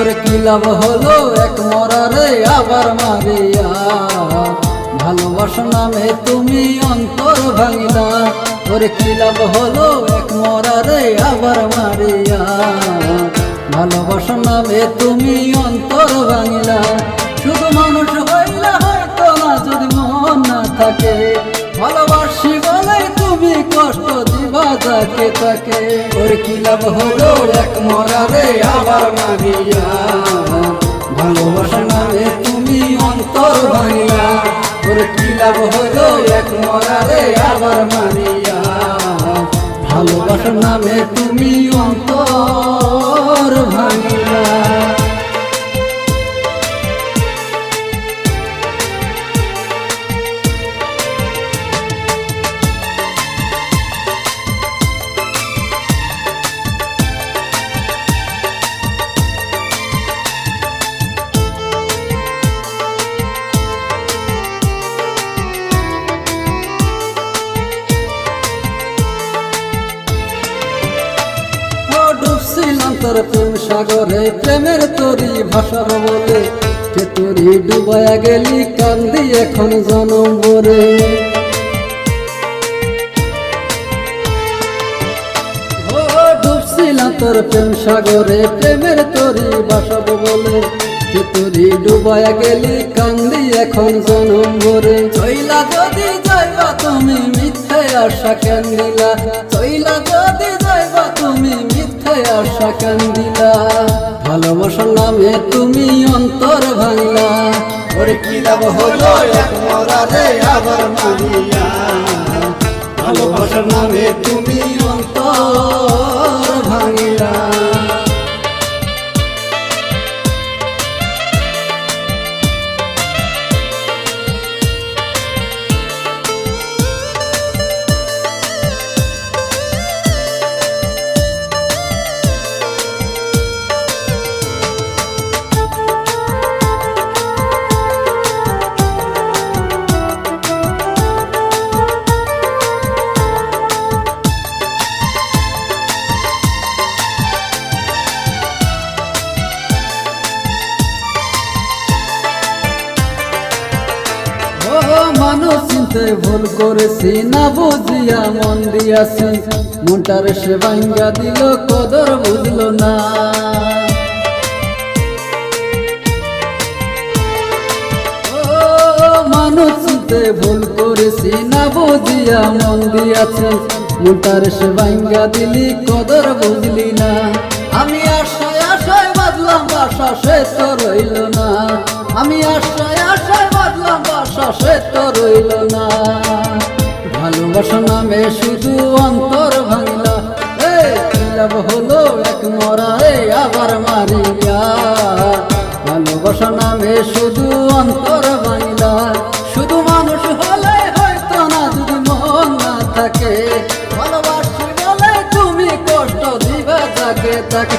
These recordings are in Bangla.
তোর কি লাভ হলো? এক মরারে আবার মারিয়া। ভালোবাসা নামে তুমি অন্তর ভাঙিলা। তোর কি লাভ হলো? এক মরারে আবার মারিয়া। ভালোবাসা নামে তুমি অন্তর ভাঙিলা। শুধু মানুষ হইলা হয়তো না যদি মন না থাকে। যাকে তাকে। ওর কি লাভ হলো? এক মরা রে আবার মারিয়া। ভালোবাসা নামে তুমি অন্তর ভাঙিয়া। ওর কি লাভ হলো? এক মরা রে আবার মারিয়া। ভালোবাসা নামে তুমি অন্তর তোর প্রেম সাগরে, প্রেমের তরি ভাষার বলে। কে তরি ডুবায়া গেলি, কান্দি এখন জনম বরে তোর প্রেম সাগরে, প্রেমের তরি ভাষাব বলে। কে তরি ডুবায়া গেলি, কান্দি এখন জনম ভরে। চইলা যদি যাইবা তুমি মিথ্যে আশা কেন দিলা? চইলা যদি মিথ্যে আশা কেন দিলা ভালোবাসার নামে তুমি অন্তর ভাঙলা। ওরে কি লাভ হলো এক মরারে আবার মারিয়া ভালোবাসার নামে তুমি অন্তর ভাঙিলা। মানুষ চিনতে ভুল করেছি, না বুঝিয়া মন দিয়াছি। মনটার সে ভাঙ্গা দিল, কদর বুঝলো না। ভুল করেছি, না বুঝিয়া মন দিয়াছি। মনটার সে ভাঙ্গা দিলি, কদর বুঝলি না। আমি বাদলাম বাসা, সে তো রইল না। আমি আশায় আশায় বাদলাম বাসা, সে তো রইল না। ভালোবাসা নামে শুধু অন্তর ভাঙলা। লাভ হলো এক মরারে আবার মারিয়া ভালোবাসা নামে শুধু অন্তর ভাঙলা। শুধু মানুষ হলে হয়তো না, যদি মন না থাকে। ভালোবাসি বলে তুমি কষ্ট দিবা তাকে। তাকে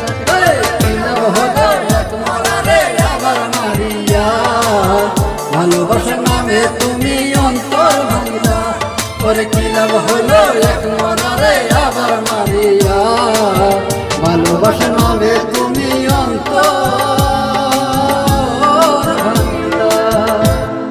হলো সব হলো এক মনরে আবার মা।